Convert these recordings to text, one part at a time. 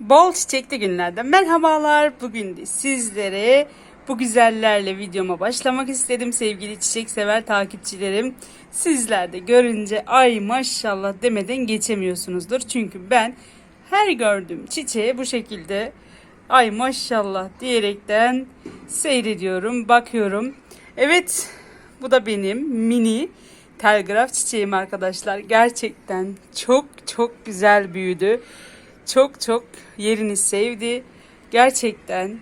Bol çiçekli günlerden merhabalar. Bugün de sizlere bu güzellerle videoma başlamak istedim sevgili çiçek sever takipçilerim. Sizler de görünce ay maşallah demeden geçemiyorsunuzdur. Çünkü ben her gördüğüm çiçeğe bu şekilde ay maşallah diyerekten seyrediyorum, bakıyorum. Evet bu da benim mini telgraf çiçeğim arkadaşlar. Gerçekten çok çok güzel büyüdü. Çok çok yerini sevdi. Gerçekten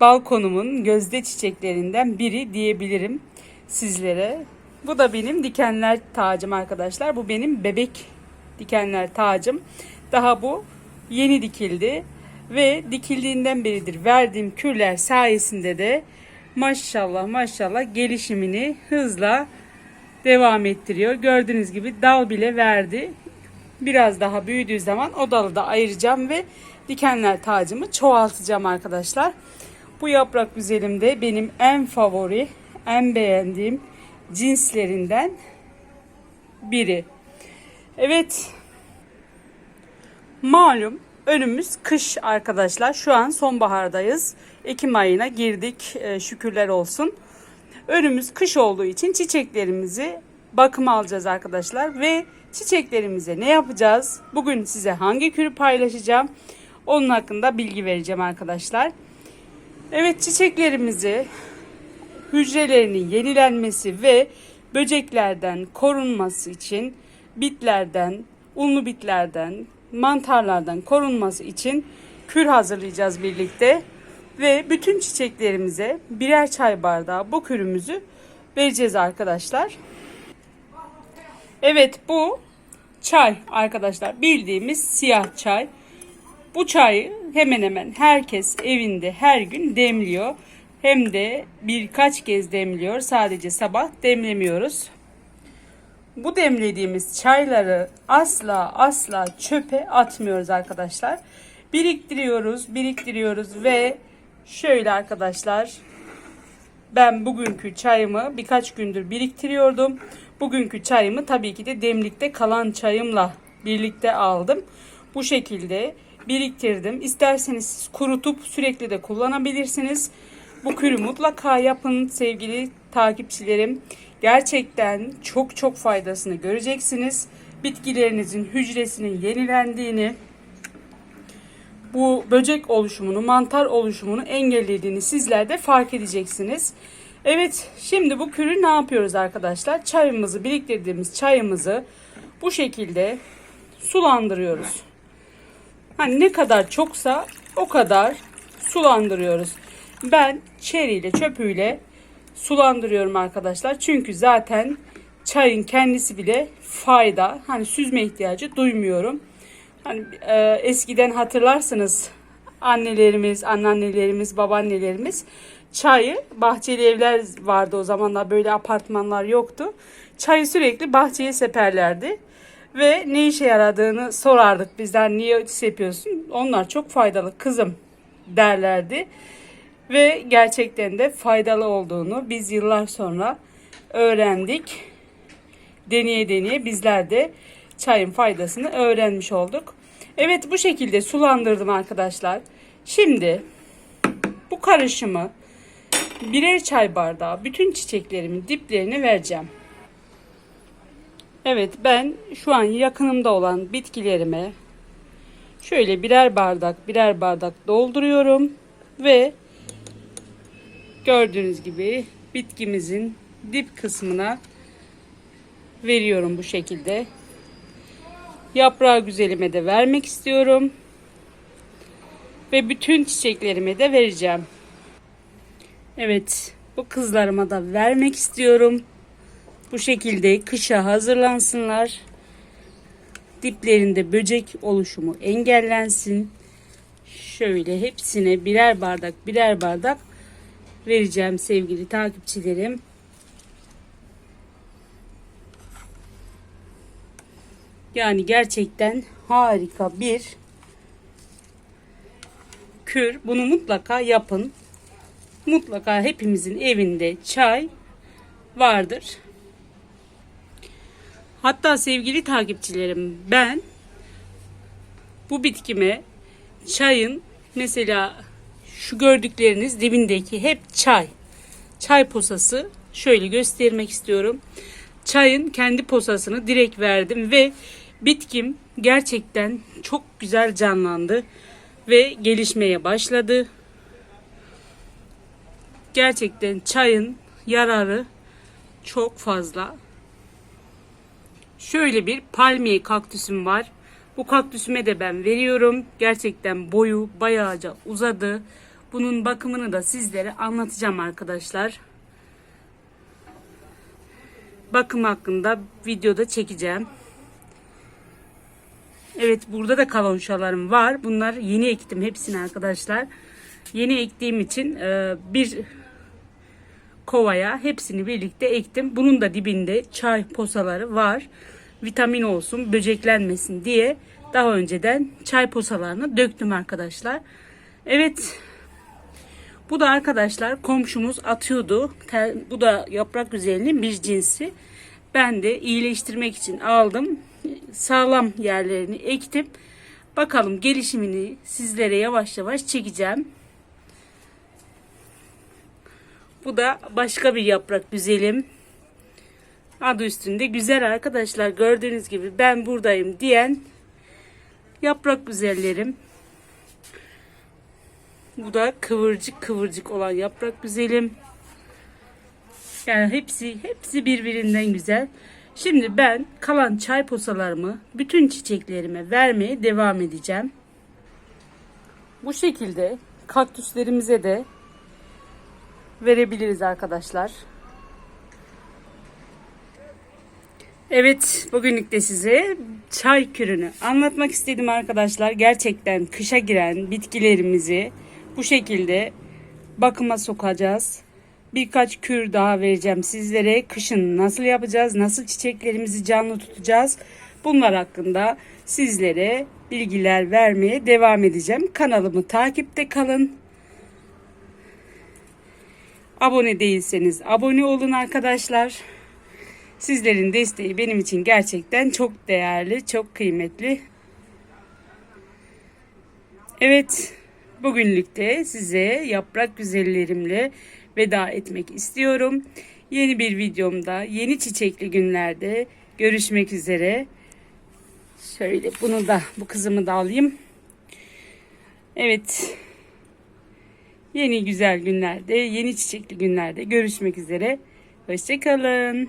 balkonumun gözde çiçeklerinden biri diyebilirim sizlere. Bu da benim dikenler tacım arkadaşlar. Bu benim bebek dikenler tacım. Daha bu yeni dikildi ve dikildiğinden beridir verdiğim kürler sayesinde de maşallah maşallah gelişimini hızla devam ettiriyor. Gördüğünüz gibi dal bile verdi. Biraz daha büyüdüğü zaman o dalı da ayıracağım ve dikenler tacımı çoğaltacağım arkadaşlar. Bu yaprak güzelim de benim en favori, en beğendiğim cinslerinden biri. Evet. Malum önümüz kış arkadaşlar. Şu an sonbahardayız. Ekim ayına girdik. Ee, şükürler olsun. Önümüz kış olduğu için çiçeklerimizi bakıma alacağız arkadaşlar ve çiçeklerimize ne yapacağız? Bugün size hangi kürü paylaşacağım? Onun hakkında bilgi vereceğim arkadaşlar. Evet çiçeklerimizi hücrelerinin yenilenmesi ve böceklerden korunması için bitlerden, unlu bitlerden, mantarlardan korunması için kür hazırlayacağız birlikte. Ve bütün çiçeklerimize birer çay bardağı bu kürümüzü vereceğiz arkadaşlar. Evet bu çay arkadaşlar bildiğimiz siyah çay. Bu çayı hemen hemen herkes evinde her gün demliyor. Hem de birkaç kez demliyor. Sadece sabah demlemiyoruz. Bu demlediğimiz çayları asla asla çöpe atmıyoruz arkadaşlar. Biriktiriyoruz, biriktiriyoruz ve şöyle arkadaşlar ben bugünkü çayımı birkaç gündür biriktiriyordum. Bugünkü çayımı tabii ki de demlikte kalan çayımla birlikte aldım. Bu şekilde biriktirdim. İsterseniz siz kurutup sürekli de kullanabilirsiniz. Bu kürü mutlaka yapın sevgili takipçilerim. Gerçekten çok çok faydasını göreceksiniz. Bitkilerinizin hücresinin yenilendiğini, bu böcek oluşumunu, mantar oluşumunu engellediğini sizler de fark edeceksiniz. Evet, şimdi bu kürü ne yapıyoruz arkadaşlar? Çayımızı, biriktirdiğimiz çayımızı bu şekilde sulandırıyoruz. Hani ne kadar çoksa o kadar sulandırıyoruz. Ben çeriyle, çöpüyle sulandırıyorum arkadaşlar. Çünkü zaten çayın kendisi bile fayda. Hani süzme ihtiyacı duymuyorum. Hani e, eskiden hatırlarsınız annelerimiz, anneannelerimiz, babaannelerimiz çayı bahçeli evler vardı o zamanlar böyle apartmanlar yoktu. Çayı sürekli bahçeye seperlerdi ve ne işe yaradığını sorardık bizden niye sepiyorsun? Onlar çok faydalı kızım derlerdi. Ve gerçekten de faydalı olduğunu biz yıllar sonra öğrendik. Deneye deneye bizler de çayın faydasını öğrenmiş olduk. Evet bu şekilde sulandırdım arkadaşlar. Şimdi bu karışımı birer çay bardağı bütün çiçeklerimin diplerine vereceğim. Evet ben şu an yakınımda olan bitkilerime şöyle birer bardak birer bardak dolduruyorum ve gördüğünüz gibi bitkimizin dip kısmına veriyorum bu şekilde. Yaprağı güzelime de vermek istiyorum. Ve bütün çiçeklerime de vereceğim. Evet, bu kızlarıma da vermek istiyorum. Bu şekilde kışa hazırlansınlar. Diplerinde böcek oluşumu engellensin. Şöyle hepsine birer bardak birer bardak vereceğim sevgili takipçilerim. Yani gerçekten harika bir kür. Bunu mutlaka yapın. Mutlaka hepimizin evinde çay vardır. Hatta sevgili takipçilerim ben bu bitkime çayın mesela şu gördükleriniz dibindeki hep çay. Çay posası şöyle göstermek istiyorum. Çayın kendi posasını direkt verdim ve bitkim gerçekten çok güzel canlandı ve gelişmeye başladı. Gerçekten çayın yararı çok fazla. Şöyle bir palmiye kaktüsüm var. Bu kaktüsüme de ben veriyorum. Gerçekten boyu bayağıca uzadı. Bunun bakımını da sizlere anlatacağım arkadaşlar. Bakım hakkında videoda çekeceğim. Evet burada da kalonşalarım var. Bunlar yeni ektim hepsini arkadaşlar. Yeni ektiğim için e, bir kovaya hepsini birlikte ektim. Bunun da dibinde çay posaları var. Vitamin olsun, böceklenmesin diye daha önceden çay posalarını döktüm arkadaşlar. Evet. Bu da arkadaşlar komşumuz atıyordu. Bu da yaprak güzelliğinin bir cinsi. Ben de iyileştirmek için aldım. Sağlam yerlerini ektim. Bakalım gelişimini sizlere yavaş yavaş çekeceğim. Bu da başka bir yaprak güzelim. Adı üstünde güzel arkadaşlar. Gördüğünüz gibi ben buradayım diyen yaprak güzellerim. Bu da kıvırcık kıvırcık olan yaprak güzelim. Yani hepsi hepsi birbirinden güzel. Şimdi ben kalan çay posalarımı bütün çiçeklerime vermeye devam edeceğim. Bu şekilde kaktüslerimize de verebiliriz arkadaşlar. Evet, bugünlük de size çay kürünü anlatmak istedim arkadaşlar. Gerçekten kışa giren bitkilerimizi bu şekilde bakıma sokacağız. Birkaç kür daha vereceğim sizlere. Kışın nasıl yapacağız, nasıl çiçeklerimizi canlı tutacağız. Bunlar hakkında sizlere bilgiler vermeye devam edeceğim. Kanalımı takipte kalın. Abone değilseniz abone olun arkadaşlar. Sizlerin desteği benim için gerçekten çok değerli, çok kıymetli. Evet, bugünlük de size yaprak güzellerimle veda etmek istiyorum. Yeni bir videomda, yeni çiçekli günlerde görüşmek üzere. Şöyle bunu da, bu kızımı da alayım. Evet. Yeni güzel günlerde, yeni çiçekli günlerde görüşmek üzere. Hoşçakalın.